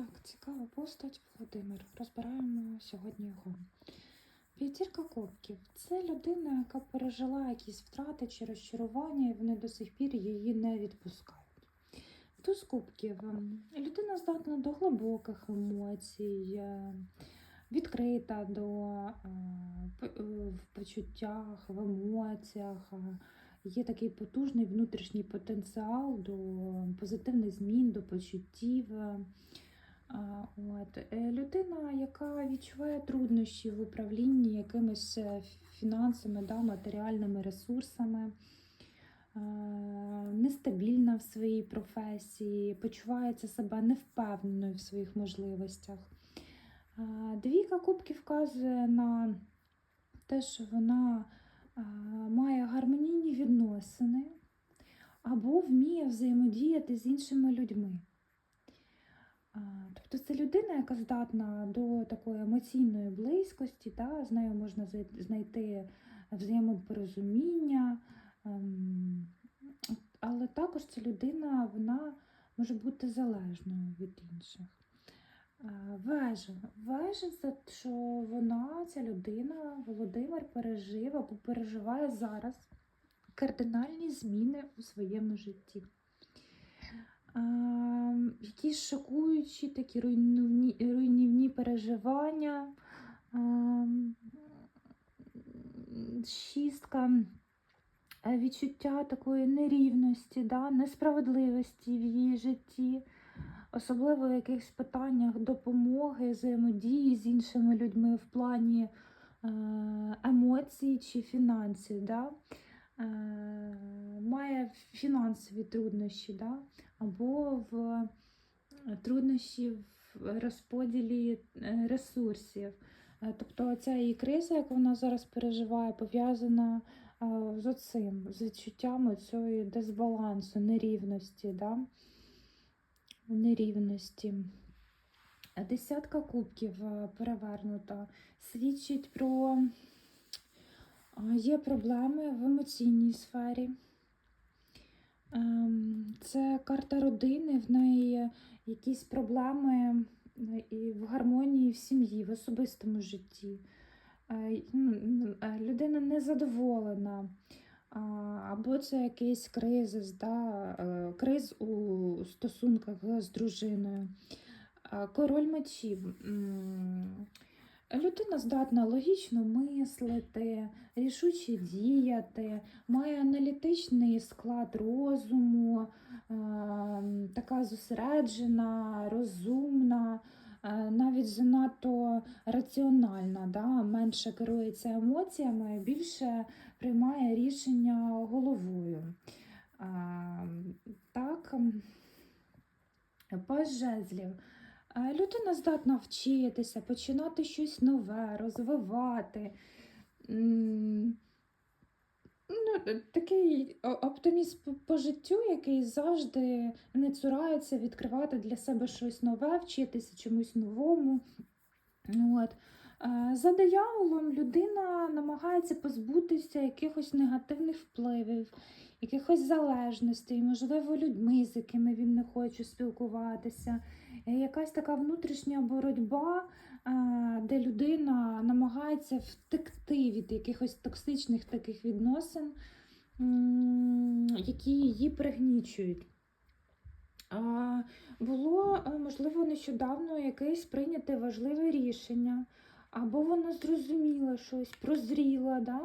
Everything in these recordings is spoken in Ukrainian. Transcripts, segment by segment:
Так, цікава постать Володимир. Розбираємо сьогодні його. П'ятірка кубків це людина, яка пережила якісь втрати чи розчарування, і вони до сих пір її не відпускають. Туз кубків людина здатна до глибоких емоцій, е, відкрита до е, е, в почуттях, в емоціях. Є такий потужний внутрішній потенціал до позитивних змін, до почуттів. От. е, Людина, яка відчуває труднощі в управлінні якимись е, фінансами, да, матеріальними ресурсами, нестабільна в своїй професії, почувається себе невпевненою в своїх можливостях. Двійка кубків вказує на те, що вона має гармонійні відносини або вміє взаємодіяти з іншими людьми. Тобто це людина, яка здатна до такої емоційної близькості, та, з нею можна знайти взаємопорозуміння, ем, але також ця людина вона може бути залежною від інших. Вежа. Вежа це що вона, ця людина, Володимир, пережив або переживає зараз кардинальні зміни у своєму житті. Шокуючі такі руйнівні, руйнівні переживання. Ем, шістка е, відчуття такої нерівності, да, несправедливості в її житті, особливо в якихось питаннях допомоги, взаємодії з іншими людьми в плані е, емоцій чи фінансів. Да. Е, має фінансові труднощі, да? або в труднощі в розподілі е, ресурсів. Е, Тобто ця її криза, яку вона зараз переживає, пов'язана е, з оцим, з відчуттями цієї дисбалансу, нерівності. Да? нерівності. Десятка кубків перевернута свідчить про Є проблеми в емоційній сфері. Ем, Це карта родини, в неї якісь проблеми е, і в гармонії в сім'ї, в особистому житті. Е, м, е, Людина незадоволена, або це якийсь кризис, да, криз у стосунках з дружиною. Король мечів. Людина здатна логічно мислити, рішуче діяти, має аналітичний склад розуму, е, така зосереджена, розумна, е, навіть занадто раціональна, да? менше керується емоціями, більше приймає рішення головою. Е, Так, паж жезлів. Е, Людина здатна вчитися, починати щось нове, розвивати. Ну, е, такий оптиміст по життю, який завжди не цурається відкривати для себе щось нове, вчитися чомусь новому. От. Е, За дияволом людина намагається позбутися якихось негативних впливів, якихось залежностей, можливо, людьми, з якими він не хоче спілкуватися. Е, Якась така внутрішня боротьба, е, де людина намагається втекти від якихось токсичних таких відносин, які її пригнічують. А, Було, можливо, нещодавно якесь прийняте важливе рішення, або вона зрозуміла щось, прозріла. Да?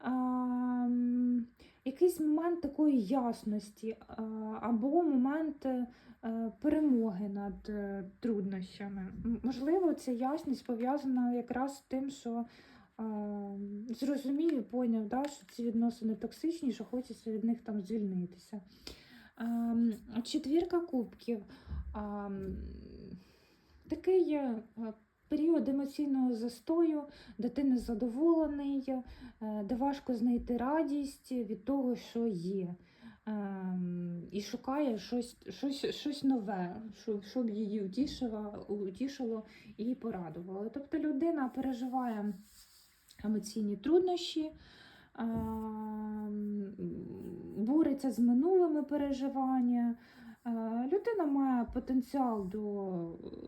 А, якийсь момент такої ясності, або момент е, перемоги над е, труднощами. Можливо, ця ясність пов'язана якраз з тим, що зрозумів і поняв, да, що ці відносини токсичні, що хочеться від них там звільнитися. Четвірка кубків. Такий е, період емоційного застою, де ти незадоволений, е, де важко знайти радість від того, що є. Ем, І шукає щось, щось, щось нове, щоб, її утішило, утішило і порадувало. Тобто людина переживає емоційні труднощі, ем, бореться з минулими переживаннями, Людина має потенціал до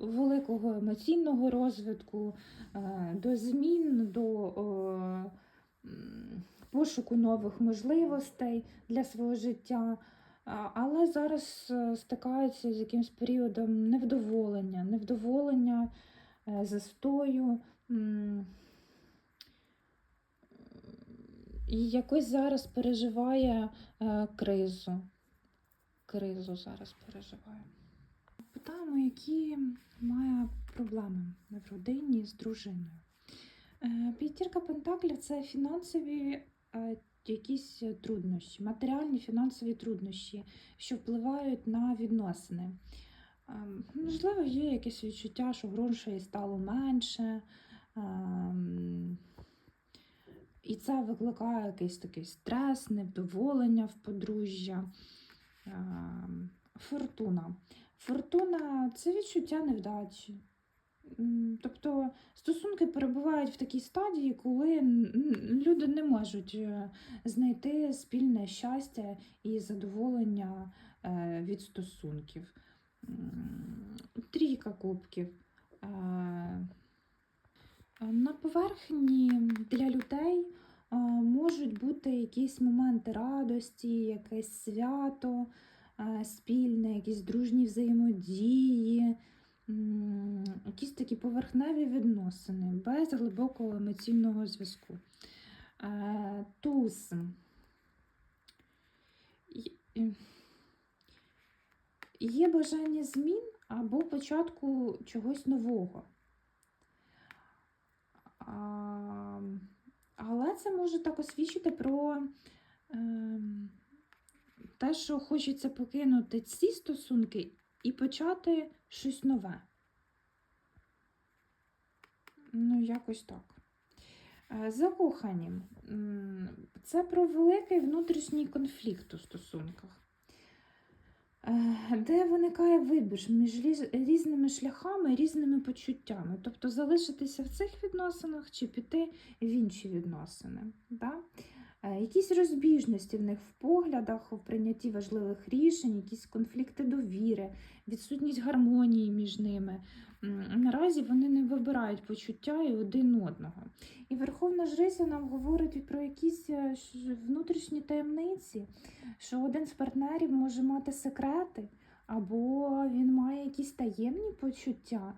великого емоційного розвитку, е, до змін, до е, пошуку нових можливостей для свого життя. Але зараз е, стикається з якимось періодом невдоволення, невдоволення, е, застою. І якось зараз переживає е, кризу. Кризу зараз переживає. Питаємо, які має проблеми в родині з дружиною. Е, П'ятірка Пентаклів це фінансові е, якісь труднощі, матеріальні фінансові труднощі, що впливають на відносини. Е, Можливо, є якесь відчуття, що грошей стало менше. І це викликає якийсь такий стрес, невдоволення в подружжя. Ем, Фортуна. Фортуна це відчуття невдачі. Тобто стосунки перебувають в такій стадії, коли люди не можуть е, знайти спільне щастя і задоволення е, від стосунків. Трійка кубків. Е, На поверхні для людей можуть бути якісь моменти радості, якесь свято е, спільне, якісь дружні взаємодії, якісь такі поверхневі відносини без глибокого емоційного зв'язку. Е, Туз. Є бажання змін або початку чогось нового. Але це може так освідчити про ем, те, що хочеться покинути ці стосунки і почати щось нове. Ну, якось так. Е, Закохані. Це про великий внутрішній конфлікт у стосунках, де виникає вибір між різними шляхами, різними почуттями. Тобто залишитися в цих відносинах чи піти в інші відносини. Да? Е, Якісь розбіжності в них в поглядах, в прийнятті важливих рішень, якісь конфлікти довіри, відсутність гармонії між ними. Наразі вони не вибирають почуття і один одного. І Верховна Жриця нам говорить про якісь е, внутрішні таємниці, що один з партнерів може мати секрети, або він має якісь таємні почуття.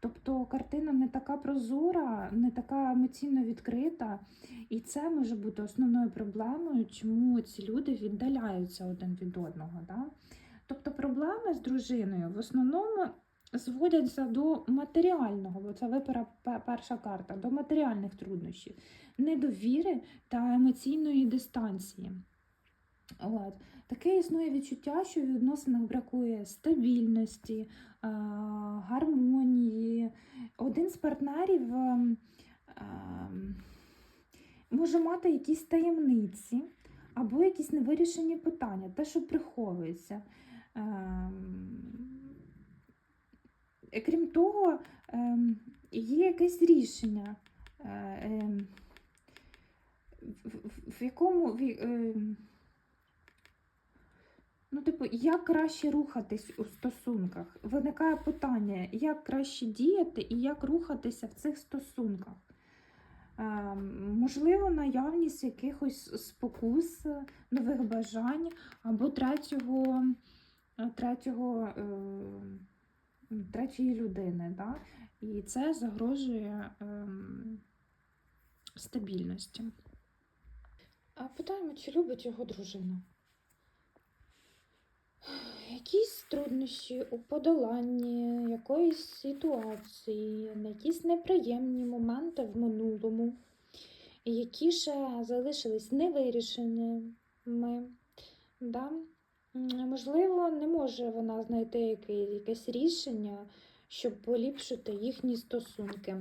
Тобто картина не така прозора, не така емоційно відкрита, і це може бути основною проблемою, чому ці люди віддаляються один від одного. Да? Тобто проблеми з дружиною в основному зводяться до матеріального, бо це випара перша карта, до матеріальних труднощів, недовіри та емоційної дистанції. От. Таке існує відчуття, що в відносинах бракує стабільності, гармонії. Один з партнерів ем, ем, може мати якісь таємниці або якісь невирішені питання, те, що приховується. Е, Крім того, ем, є якесь рішення, е, ем, в, якому ем, ну, типу, як краще рухатись у стосунках? Виникає питання, як краще діяти і як рухатися в цих стосунках. Можливо, наявність якихось спокус, е, нових бажань або третього, е, третього, е, третьої людини. Да? І це загрожує ем, стабільності. А питаємо, чи любить його дружина? Якісь труднощі у подоланні якоїсь ситуації, якісь неприємні моменти в минулому, які ще залишились невирішеними. Да? Можливо, не може вона знайти якесь рішення, щоб поліпшити їхні стосунки.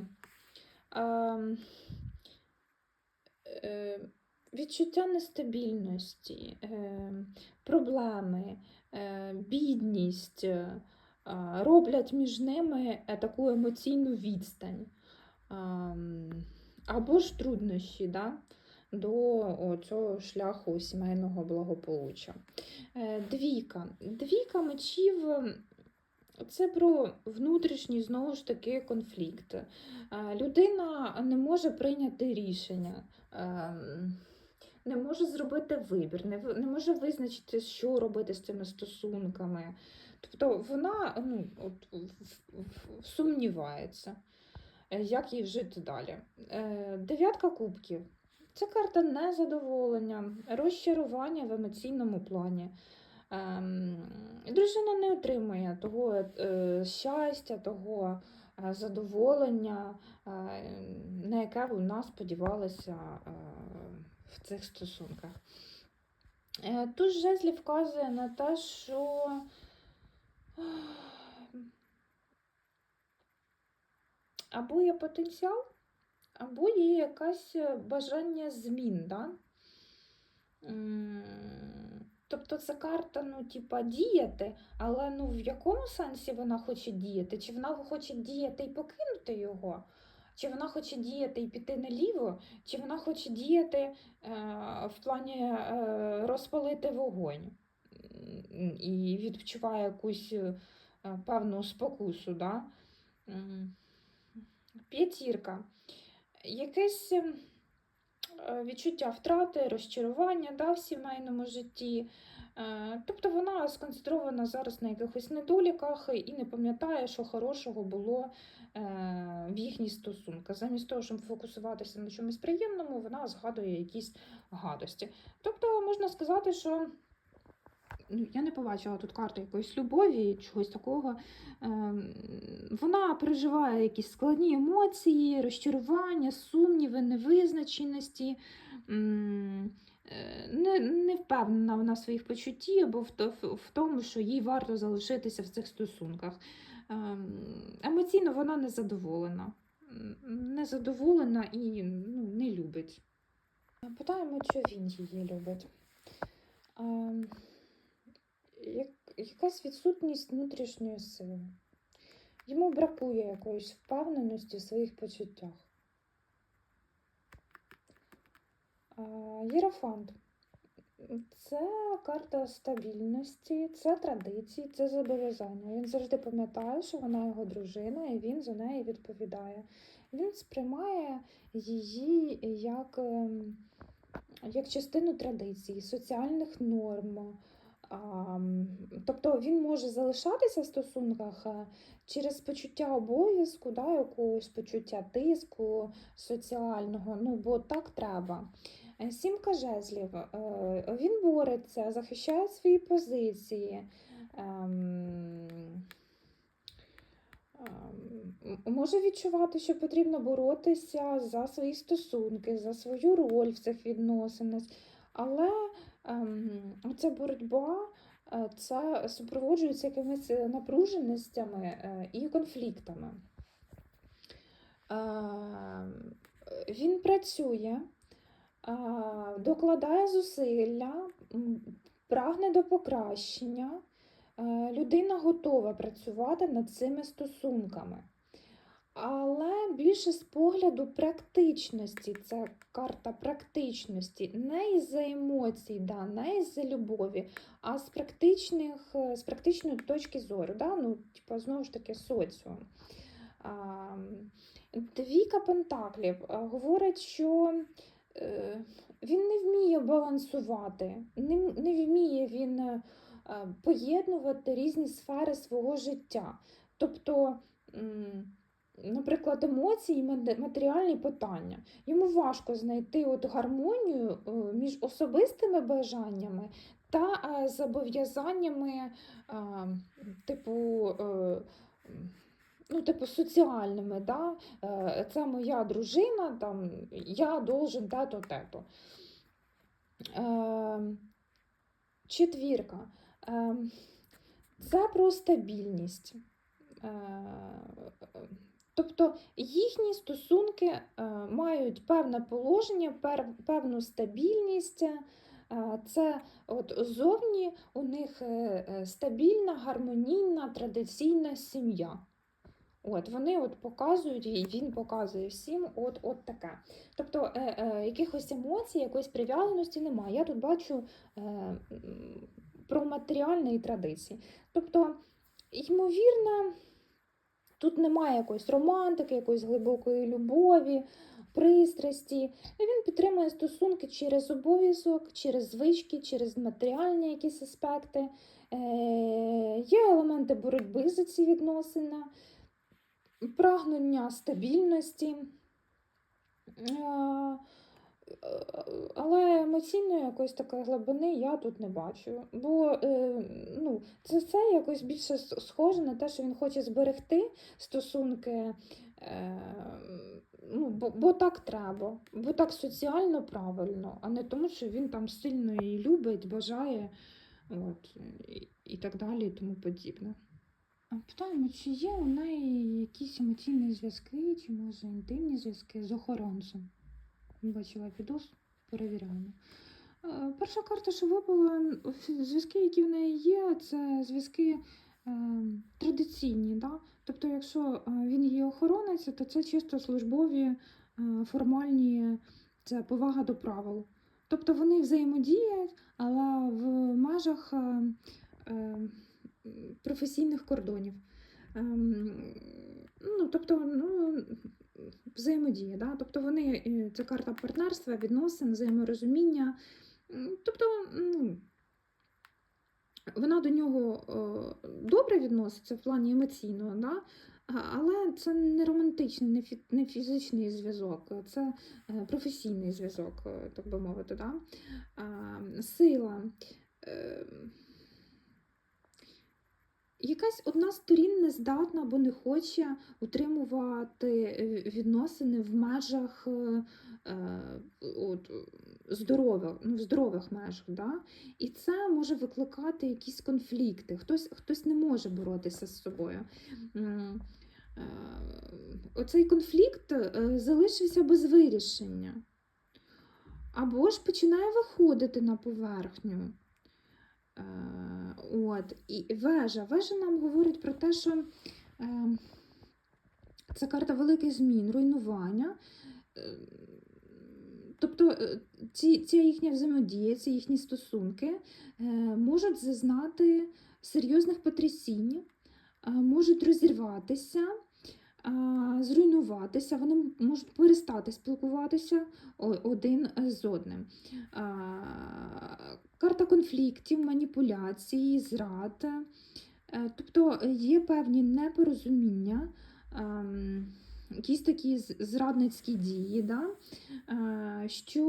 Е, Відчуття нестабільності, е, проблеми, е, бідність роблять між ними таку емоційну відстань. Або ж труднощі, да? До цього шляху сімейного благополуччя. Е, Двійка. Двійка мечів це про внутрішній знову ж таки конфлікт. Е, Людина не може прийняти рішення. ем, Не може зробити вибір, не, може визначити, що робити з цими стосунками. Тобто вона ну, от, сумнівається, е, як їй жити далі. Е, Дев'ятка кубків. Це карта незадоволення, розчарування в емоційному плані. Ем, Дружина не отримує того е, щастя, того е, задоволення, е, на яке вона сподівалася в цих стосунках. Тут жезлі вказує на те, що або є потенціал, або є якесь е, бажання змін. Да? Тобто це карта, ну, типа, діяти, але ну, в якому сенсі вона хоче діяти? Чи вона хоче діяти і покинути його? Чи вона хоче діяти і піти наліво, чи вона хоче діяти е, в плані е, розпалити вогонь і відчуває якусь е, певну спокусу. Да? П'ятірка. Якесь ем, е, відчуття втрати, розчарування да, в сімейному житті. Е, Тобто вона сконцентрована зараз на якихось недоліках і не пам'ятає, що хорошого було е, в їхніх стосунках. Замість того, щоб фокусуватися на чомусь приємному, вона згадує якісь гадості. Тобто можна сказати, що ну, я не побачила тут карти якоїсь любові, чогось такого. Ем, Вона переживає якісь складні емоції, розчарування, сумніви, невизначеності. Е, Не, не впевнена вона в своїх почутті або в, в- в тому, що їй варто залишитися в цих стосунках. Ем, Емоційно вона незадоволена. М, Незадоволена і ну, не любить. Питаємо, чи він її любить. Як, якась відсутність внутрішньої сили. Йому бракує якоїсь впевненості в своїх почуттях. Єрофант. Це карта стабільності, це традиції, це зобов'язання. Він завжди пам'ятає, що вона його дружина, і він за неї відповідає. Він сприймає її як, ем, як частину традицій, соціальних норм. Тобто він може залишатися в стосунках е, через почуття обов'язку, да, якогось почуття тиску соціального, ну бо так треба. Е, Сімка жезлів. е, Він бореться, захищає свої позиції. ем, ем, Може відчувати, що потрібно боротися за свої стосунки, за свою роль в цих відносинах. Але ем, ця боротьба е, це супроводжується якимись е, напруженостями е, і конфліктами. Ем, Він працює, е, докладає зусилля, прагне до покращення. Е, Людина готова працювати над цими стосунками. Але більше з погляду практичності, це карта практичності, не із-за емоцій, да, не із-за любові, а з, практичних, е, з практичної точки зору, да, ну, типу, знову ж таки, соціум. А, Двійка пентаклів говорить, що е, він не вміє балансувати, не, не вміє він е, е, поєднувати різні сфери свого життя. Тобто, наприклад, емоції і матеріальні питання. Йому важко знайти от гармонію е, між особистими бажаннями та е, зобов'язаннями, е, типу, ну, типу, соціальними. Да? Це моя дружина, там, я должен те-то, те-то. Четвірка. Це про стабільність. Тобто їхні стосунки е, мають певне положення, певну стабільність. Е, Це от зовні у них е, стабільна, гармонійна, традиційна сім'я. От вони от показують, і він показує всім от, от таке. Тобто е, е, якихось емоцій, якоїсь прив'язаності немає. Я тут бачу е, про матеріальні традиції. Тобто, ймовірно, тут немає якоїсь романтики, якоїсь глибокої любові, пристрасті. Він підтримує стосунки через обов'язок, через звички, через матеріальні якісь аспекти. Е, є елементи боротьби за ці відносини, прагнення стабільності. Але емоційної якоїсь такої глибини я тут не бачу. Бо е, ну, це все якось більше схоже на те, що він хоче зберегти стосунки. Е, ну, бо, бо так треба, бо так соціально правильно, а не тому, що він там сильно її любить, бажає от, і, і так далі, і тому подібне. Питаємо, чи є у неї якісь емоційні зв'язки, чи може інтимні зв'язки з охоронцем? Бачила відос, перевіряємо. Е, Перша карта, що випала, зв'язки, які в неї є, це зв'язки е, традиційні. Да? Тобто, якщо е, він її охоронець, то це чисто службові, формальні, це повага до правил. Тобто вони взаємодіють, але в межах професійних кордонів. Ем, Ну, тобто, ну, взаємодія, да? тобто вони, це карта партнерства, відносин, взаєморозуміння. Тобто, ну, вона до нього е, добре відноситься в плані емоційного, да? але це не романтичний, не, фі, не фізичний зв'язок, це е, професійний зв'язок, е, так би мовити. Да? Сила. Якась одна з сторін не здатна або не хоче утримувати е, відносини в межах е, е, от, здорових, ну, в здорових межах. Да? І це може викликати якісь конфлікти. Хтось, хтось не може боротися з собою. Оцей конфлікт залишився без вирішення. Або ж починає виходити на поверхню. Е, От, і вежа. Вежа нам говорить про те, що е, це карта великих змін, руйнування. Е, Тобто е, ці, ця їхня взаємодія, ці їхні стосунки можуть зазнати серйозних потрясінь, можуть розірватися, зруйнуватися, вони можуть перестати спілкуватися один з одним. Карта конфліктів, маніпуляцій, зрад. Е, Тобто є певні непорозуміння, ем, якісь такі зрадницькі дії, да? е, що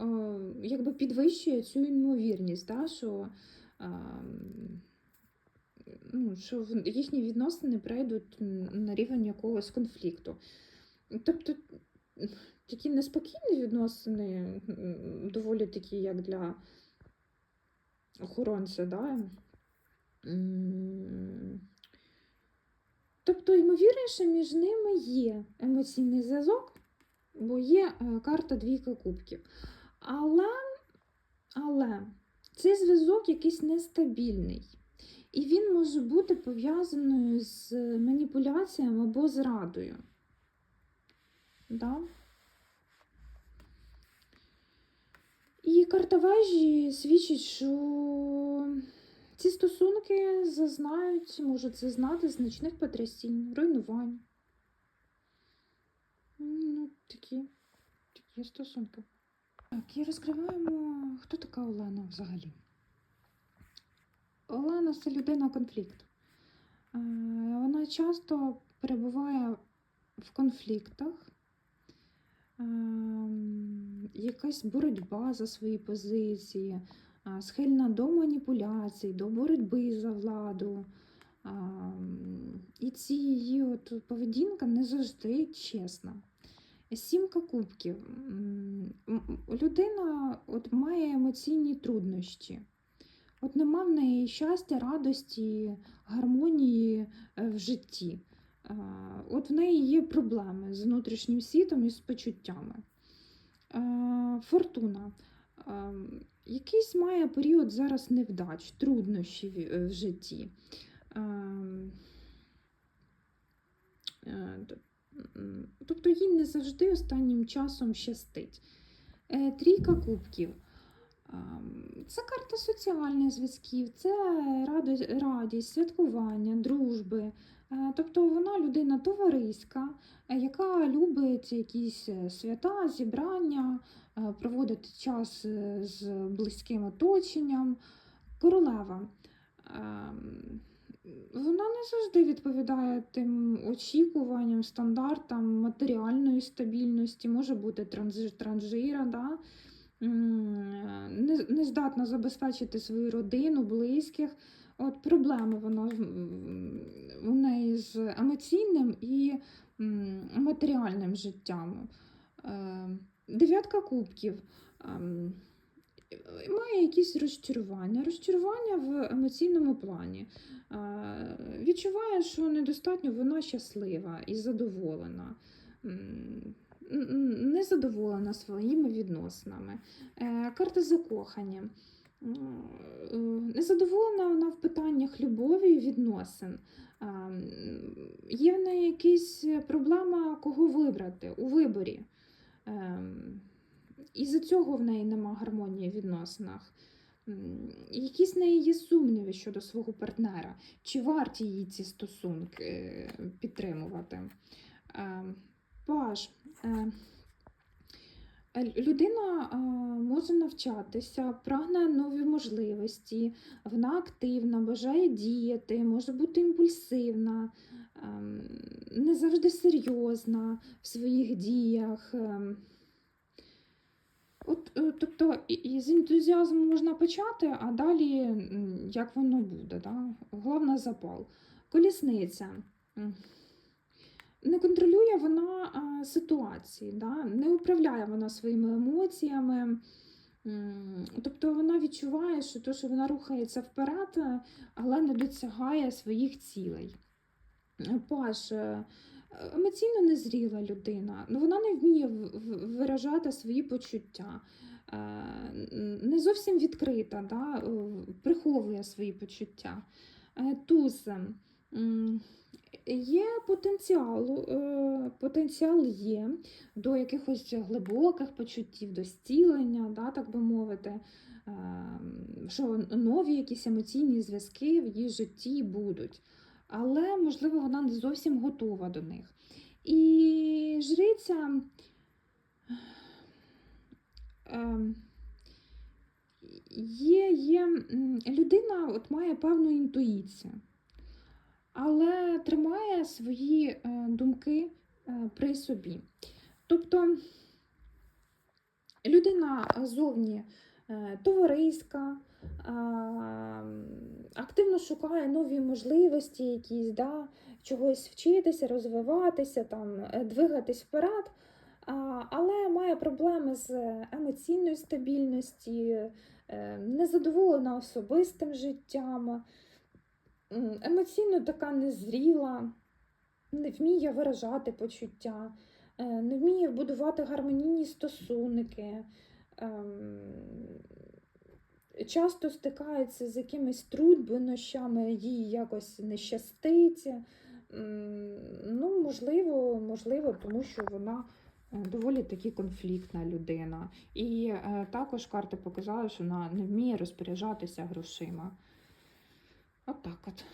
е, якби підвищує цю ймовірність, да? що, ем, ну, що їхні відносини прийдуть на рівень якогось конфлікту. Тобто такі неспокійні відносини, доволі такі, як для охоронця, да? Тобто, ймовірніше, між ними є емоційний зв'язок, бо є е, карта двійка кубків. Але, але цей зв'язок якийсь нестабільний. І він може бути пов'язаною з маніпуляціями або зрадою. Да? І карта вежі свідчить, що ці стосунки зазнають, можуть зазнати значних потрясінь, руйнувань. Ну, такі, такі стосунки. Так, і розкриваємо, хто така Олена взагалі. Олена це людина конфлікту. Е, Вона часто перебуває в конфліктах, якась боротьба за свої позиції, схильна до маніпуляцій, до боротьби за владу. Ем, І ці її от поведінка не завжди чесна. Сімка кубків. Людина от має емоційні труднощі. От нема в неї щастя, радості, гармонії е, в житті. От в неї є проблеми з внутрішнім світом і з почуттями. Фортуна. Якийсь має період зараз невдач, труднощів е, в житті. Е, тобто їй не завжди останнім часом щастить. Е, Трійка кубків. Це карта соціальних зв'язків, це радість, святкування, дружби. Е, Тобто вона людина товариська, е, яка любить якісь е, свята, зібрання, проводити час з близьким оточенням. Королева. Ем, Вона не завжди відповідає тим очікуванням, стандартам матеріальної стабільності, може бути транжира, да? Не здатна забезпечити свою родину, близьких. От проблеми вона у неї з емоційним і матеріальним життям. Е, Дев'ятка кубків. Ем, Має якісь розчарування, розчарування в емоційному плані. Е, Відчуває, що недостатньо вона щаслива і задоволена. Незадоволена своїми відносинами. Е, Карта закохання. Е, Незадоволена вона в питаннях любові і відносин. Є в неї якась проблема, кого вибрати у виборі. Ем, із-за цього в неї нема гармонії в відносинах. Якісь в неї є сумніви щодо свого партнера, чи варті їй ці стосунки е, підтримувати. Е, Паж. Е, е, Людина е, може навчатися, прагне нові можливості, вона активна, бажає діяти, може бути імпульсивна, ем, не завжди серйозна в своїх діях. ем. От, е, тобто, з ентузіазму можна почати, а далі як воно буде. Да? Головне запал. Колісниця. Не контролює вона ситуації, да? не управляє вона своїми емоціями. Тобто вона відчуває, що, то, що вона рухається вперед, е, але не досягає своїх цілей. Е, Паш, е, емоційно незріла людина, ну вона не вміє виражати свої почуття, не зовсім відкрита, да? приховує свої почуття. Туз. Є потенціал, е, потенціал є до якихось глибоких почуттів, до зцілення, да, так би мовити, е, що нові якісь емоційні зв'язки в її житті будуть. Але, можливо, вона не зовсім готова до них. І жриця ем, є, є людина от має певну інтуїцію, але тримає свої е, думки е, при собі. Тобто людина зовні е, товариська, активно шукає нові можливості, якісь, да, чогось вчитися, розвиватися, там, двигатись вперед, але має проблеми з емоційною стабільністю, незадоволена особистим життям, емоційно така незріла, не вміє виражати почуття, е, не вміє будувати гармонійні стосунки. ем, часто стикається з якимись труднощами, їй якось не щастить. Ну, можливо, можливо, тому що вона е, доволі таки конфліктна людина. І е, також карти показали, що вона не вміє розпоряджатися грошима. От так от.